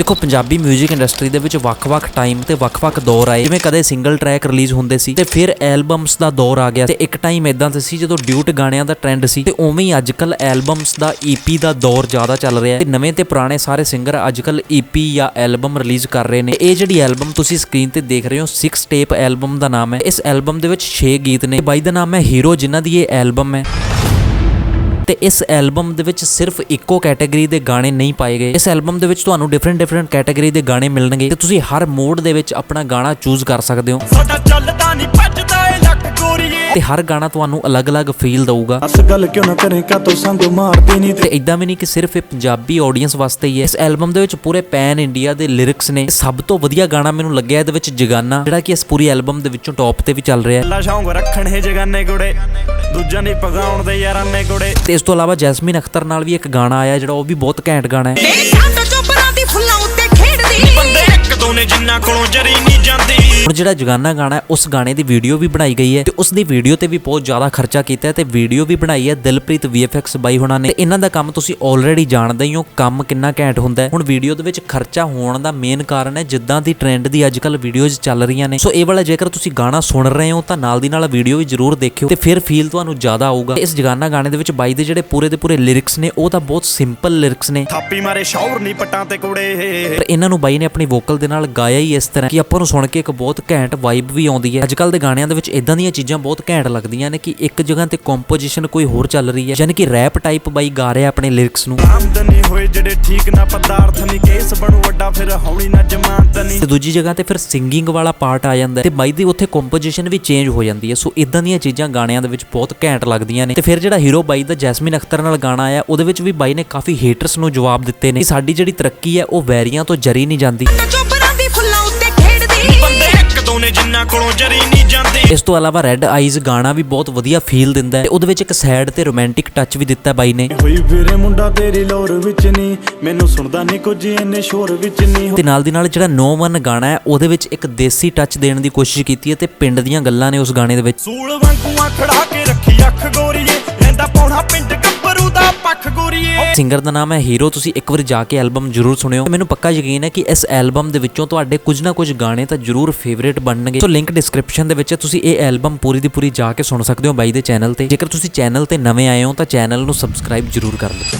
ਦੇਖੋ, ਪੰਜਾਬੀ 뮤직 ਇੰਡਸਟਰੀ ਦੇ ਵਿੱਚ ਵੱਖ-ਵੱਖ ਟਾਈਮ ਤੇ ਵੱਖ-ਵੱਖ ਦੌਰ ਆਏ। ਜਿਵੇਂ ਕਦੇ ਸਿੰਗਲ ਟਰੈਕ ਰਿਲੀਜ਼ ਹੁੰਦੇ ਸੀ ਤੇ ਫਿਰ ਐਲਬਮਸ ਦਾ ਦੌਰ ਆ ਗਿਆ ਤੇ ਇੱਕ ਟਾਈਮ ਇਦਾਂ ਤੇ ਸੀ ਜਦੋਂ ਡਿਊਟ ਗਾਣਿਆਂ ਦਾ ਟ੍ਰੈਂਡ ਸੀ ਤੇ ਉਵੇਂ ਹੀ ਅੱਜਕੱਲ ਐਲਬਮਸ ਦਾ ਈਪੀ ਦਾ ਦੌਰ ਜ਼ਿਆਦਾ ਚੱਲ ਰਿਹਾ ਹੈ। ਤੇ ਨਵੇਂ ਤੇ ਪੁਰਾਣੇ ਸਾਰੇ ਸਿੰਗਰ ਅੱਜਕੱਲ ਈਪੀ ਜਾਂ ਐਲਬਮ ਰਿਲੀਜ਼ ਕਰ ਰਹੇ ਨੇ। ਇਹ ਜਿਹੜੀ ਐਲਬਮ ਤੁਸੀਂ ਸਕਰੀਨ ਤੇ ਦੇਖ ਰਹੇ ਹੋ 6 ਸਟੇਪ ਐਲਬਮ ਦਾ ਨਾਮ ਹੈ। ਇਸ ਐਲਬਮ ਦੇ ਵਿੱਚ 6 ਗੀਤ ਨੇ। ਬਾਈ ਦਾ ਨਾਮ ਹੈ ਹੀਰੋ ਜਿਨ੍ਹਾਂ ਦੀ ਇਹ ਐਲਬਮ ਹੈ। ਤੇ ਇਸ ਐਲਬਮ ਦੇ ਵਿੱਚ ਸਿਰਫ ਇੱਕੋ ਕੈਟਾਗਰੀ ਦੇ ਗਾਣੇ ਨਹੀਂ ਪਾਏ ਗਏ। ਇਸ ਐਲਬਮ ਦੇ ਵਿੱਚ ਤੁਹਾਨੂੰ ਡਿਫਰੈਂਟ ਡਿਫਰੈਂਟ ਕੈਟਾਗਰੀ ਦੇ ਗਾਣੇ ਮਿਲਣਗੇ ਤੇ ਤੁਸੀਂ ਹਰ ਮੋਡ ਦੇ ਵਿੱਚ ਆਪਣਾ ਗਾਣਾ ਚੂਜ਼ ਕਰ ਸਕਦੇ ਹੋ। ਸਾਡਾ ਚੱਲਦਾ ਨਹੀਂ ਭੱਜਦਾ ਤੇ ਹਰ ਗਾਣਾ ਤੁਹਾਨੂੰ ਅਲੱਗ-ਅਲੱਗ ਫੀਲ ਦਊਗਾ। ਅਸ ਗੱਲ ਕਿਉਂ ਨਾ ਕਰੇ ਕਾ ਤੋ ਸੰਗ ਮਾਰਦੀ ਨਹੀਂ ਤੇ ਇਦਾਂ ਵੀ ਨਹੀਂ ਕਿ ਸਿਰਫ ਇਹ ਪੰਜਾਬੀ ਆਡੀਅנס ਵਾਸਤੇ ਹੀ ਹੈ। ਇਸ ਐਲਬਮ ਦੇ ਵਿੱਚ ਪੂਰੇ ਪੈਨ ਇੰਡੀਆ ਦੇ ਲਿਰਿਕਸ ਨੇ। ਸਭ ਤੋਂ ਵਧੀਆ ਗਾਣਾ ਮੈਨੂੰ ਲੱਗਿਆ ਇਹਦੇ ਵਿੱਚ ਜਗਾਨਾ ਜਿਹੜਾ ਕਿ ਇਸ ਪੂਰੀ ਐਲਬਮ ਦੇ ਵਿੱਚੋਂ ਟੌਪ ਤੇ ਵੀ ਚੱਲ ਰਿਹਾ ਹੈ। ਅੱਲਾ ਸ਼ੌਂਕ ਰੱਖਣ ਹੈ ਜਗਾਨੇ ਕੁੜੇ ਦੂਜਾ ਨਹੀਂ ਪਗਾਉਣ ਦੇ ਯਾਰਾਂ ਨੇ ਕੁੜੇ। ਤੇ ਇਸ ਤੋਂ ਇਲਾਵਾ ਜੈਸਮੀਨ ਅਖਤਰ ਨਾਲ ਵੀ ਇੱਕ ਗਾਣਾ ਆਇਆ ਜਿਹੜਾ ਉਹ ਵੀ ਬਹੁਤ ਘੈਂਟ ਗਾਣਾ ਹੈ। ਮੇਰੀ ਠੰਡ ਚੋਪਰਾਂ ਦੀ ਫੁੱਲਾਂ ਉੱਤੇ ਖੇਡਦੀ। ਬੰਦੇ ਇੱਕ ਦੋ ਨੇ ਜਿੰਨਾ ਕੋਲੋਂ ਜਰੀ ਨਹੀਂ ਜਾਂਦੀ। ਹੁਣ ਜਿਹੜਾ ਜਗਾਨਾ ਗਾਣਾ ਹੈ ਉਸ ਗਾਣੇ ਦੀ ਵੀਡੀਓ ਵੀ ਬਣਾਈ ਗਈ ਹੈ ਤੇ ਉਸ ਦੀ ਵੀਡੀਓ ਤੇ ਵੀ ਬਹੁਤ ਜ਼ਿਆਦਾ ਖਰਚਾ ਕੀਤਾ ਹੈ ਤੇ ਵੀਡੀਓ ਵੀ ਬਣਾਈ ਹੈ ਦਿਲਪ੍ਰੀਤ VFX ਬਾਈ ਹੁਣਾਂ ਨੇ। ਤੇ ਇਹਨਾਂ ਦਾ ਕੰਮ ਤੁਸੀਂ ਆਲਰੇਡੀ ਜਾਣਦੇ ਹੀ ਹੋ ਕੰਮ ਕਿੰਨਾ ਘੈਂਟ ਹੁੰਦਾ ਹੈ। ਹੁਣ ਵੀਡੀਓ ਦੇ ਵਿੱਚ ਖਰਚਾ ਹੋਣ ਦਾ ਮੇਨ ਕਾਰਨ ਹੈ ਜਿੱਦਾਂ ਦੀ ਟ੍ਰੈਂਡ ਦੀ ਅੱਜਕੱਲ ਵੀਡੀਓਜ਼ ਚੱਲ ਰਹੀਆਂ ਨੇ। ਸੋ ਇਹ ਵਾਲਾ ਜੇਕਰ ਤੁਸੀਂ ਗਾਣਾ ਸੁਣ ਰਹੇ ਹੋ ਤਾਂ ਨਾਲ ਦੀ ਨਾਲ ਵੀਡੀਓ ਵੀ ਜ਼ਰੂਰ ਦੇਖਿਓ ਤੇ ਫਿਰ ਫੀਲ ਤੁਹਾਨੂੰ ਜ਼ਿਆਦਾ ਆਊਗਾ। ਇਸ ਜਗਾਨਾ ਗਾਣੇ ਦੇ ਵਿੱਚ ਬਾਈ ਦੇ ਜਿਹੜੇ ਪੂਰੇ ਦੇ ਪੂਰੇ ਲਿਰਿਕਸ ਨੇ ਉਹ ਤਾਂ ਬਹੁਤ ਸਿੰਪਲ ਲਿਰਿਕਸ ਨੇ। ਥਾਪੀ ਮਾਰੇ ਸ਼ੌਰ ਨਹੀਂ ਪਟਾਂ ਤੇ ਕੁੜੇ। ਪਰ ਇਹਨਾਂ ਨੂੰ ਬਾਈ ਨੇ ਆਪਣੀ ਵੋਕਲ ਦੇ ਨਾਲ ਗਾਇਆ ਹੀ ਇਸ ਤਰ੍ਹਾਂ ਕਿ ਆਪਾਂ ਨੂੰ ਸੁਣ ਕੇ ਇੱਕ ਬਹੁਤ ਘੈਂਟ ਵਾਈਬ ਵੀ ਆਉਂਦੀ ਹੈ। ਅੱਜਕੱਲ ਦੇ ਗਾਣਿਆਂ ਦੇ ਵਿੱਚ ਇਦਾਂ ਦੀਆਂ ਚੀਜ਼ਾਂ ਬਹੁਤ ਘੈਂਟ ਲੱਗਦੀਆਂ ਨੇ ਕਿ ਇੱਕ ਜਗ੍ਹਾ ਤੇ ਕੰਪੋਜੀਸ਼ਨ ਕੋਈ ਹੋਰ ਚੱਲ ਰਹੀ ਹੈ ਯਾਨੀ ਕਿ ਰੈਪ ਟਾਈਪ ਬਾਈ ਗਾ ਰਿਹਾ ਆਪਣੇ ਲਿਰਿਕਸ ਨੂੰ। ਆਮਦਨੀ ਹੋਏ ਜਿਹੜੇ ਠੀਕ ਨਾ ਪਦਾਰਥ ਨਹੀਂ ਕੇਸ ਬਣੂ ਵੱਡਾ ਫਿਰ ਹੌਲੀ ਨਾ ਜਮਾਨਤ ਨਹੀਂ। ਤੇ ਦੂਜੀ ਜਗ੍ਹਾ ਤੇ ਫਿਰ ਸਿੰਗਿੰਗ ਵਾਲਾ ਪਾਰਟ ਆ ਜਾਂਦਾ ਤੇ ਬਾਈ ਦੀ ਉੱਥੇ ਕੰਪੋਜੀਸ਼ਨ ਵੀ ਚੇਂਜ ਹੋ ਜਾਂਦੀ ਹੈ। ਸੋ ਇਦਾਂ ਦੀਆਂ ਚੀਜ਼ਾਂ ਗਾਣਿਆਂ ਦੇ ਵਿੱਚ ਬਹੁਤ ਘੈਂਟ ਲੱਗਦੀਆਂ ਨੇ। ਤੇ ਫਿਰ ਜਿਹੜਾ ਹੀਰੋ ਬਾਈ ਦਾ ਜੈਸਮੀਨ ਅਖਤਰ ਨਾਲ ਗਾਣਾ ਆਇਆ ਉਹਦੇ ਵਿੱਚ ਵੀ ਬਾਈ ਨੇ ਕਾਫੀ ਹੇਟਰਸ ਨੂੰ ਜਵਾਬ ਦਿੱਤੇ ਨੇ ਕਿ ਸਾਡੀ ਜਿਹੜੀ ਤਰੱਕੀ ਹੈ ਉਹ ਵੈਰੀਆਂ ਤੋਂ ਜਰੀ ਨਹੀਂ ਜਾਂਦੀ। ਦੋ ਨੇ ਜਿੰਨਾ ਕੋਲੋਂ ਜਰੀ ਨਹੀਂ ਜਾਂਦੀ। ਇਸ ਤੋਂ ਇਲਾਵਾ ਰੈੱਡ ਆਈਜ਼ ਗਾਣਾ ਵੀ ਬਹੁਤ ਵਧੀਆ ਫੀਲ ਦਿੰਦਾ ਹੈ। ਤੇ ਉਹਦੇ ਵਿੱਚ ਇੱਕ ਸੈਡ ਤੇ ਰੋਮਾਂਟਿਕ ਟੱਚ ਵੀ ਦਿੱਤਾ ਬਾਈ ਨੇ। ਹੋਈ ਵੀਰੇ ਮੁੰਡਾ ਤੇਰੀ ਲੋਰ ਵਿੱਚ ਨਹੀਂ। ਮੈਨੂੰ ਸੁਣਦਾ ਨਹੀਂ ਕੁਝ ਇੰਨੇ ਸ਼ੋਰ ਵਿੱਚ ਨਹੀਂ ਤੇ ਨਾਲ ਦੀ ਨਾਲ ਜਿਹੜਾ ਨੋ ਵਨ ਗਾਣਾ ਹੈ ਉਹਦੇ ਵਿੱਚ ਇੱਕ ਦੇਸੀ ਟੱਚ ਦੇਣ ਦੀ ਕੋਸ਼ਿਸ਼ ਕੀਤੀ ਹੈ ਤੇ ਪਿੰਡ ਦੀਆਂ ਗੱਲਾਂ ਨੇ ਉਸ ਗਾਣੇ ਦੇ ਵਿੱਚ। ਸੂਲ ਵਾਂਗੂ ਖੜਾ ਕੇ ਸਿੰਗਰ ਦਾ ਨਾਮ ਹੈ ਹੀਰੋ ਤੁਸੀਂ ਇੱਕ ਵਾਰ ਜਾ ਕੇ ਐਲਬਮ ਜ਼ਰੂਰ ਸੁਣਿਓ। ਮੈਨੂੰ ਪੱਕਾ ਯਕੀਨ ਹੈ ਕਿ ਇਸ ਐਲਬਮ ਦੇ ਵਿੱਚੋਂ ਤੁਹਾਡੇ ਕੁਝ ਨਾ ਕੁਝ ਗਾਣੇ ਤਾਂ ਜ਼ਰੂਰ ਫੇਵਰੇਟ ਬਣਨਗੇ। ਸੋ ਲਿੰਕ ਡਿਸਕ੍ਰਿਪਸ਼ਨ ਦੇ ਵਿੱਚ ਹੈ, ਤੁਸੀਂ ਇਹ ਐਲਬਮ ਪੂਰੀ ਦੀ ਪੂਰੀ ਜਾ ਕੇ ਸੁਣ ਸਕਦੇ ਹੋ ਬਾਈ ਦੇ ਚੈਨਲ ਤੇ। ਜੇਕਰ ਤੁਸੀਂ ਚੈਨਲ ਤੇ ਨਵੇਂ ਆਏ ਹੋ ਤਾਂ ਚੈਨਲ ਨੂੰ ਸਬਸਕ੍ਰਾਈਬ ਜ਼ਰੂਰ ਕਰ ਲਓ।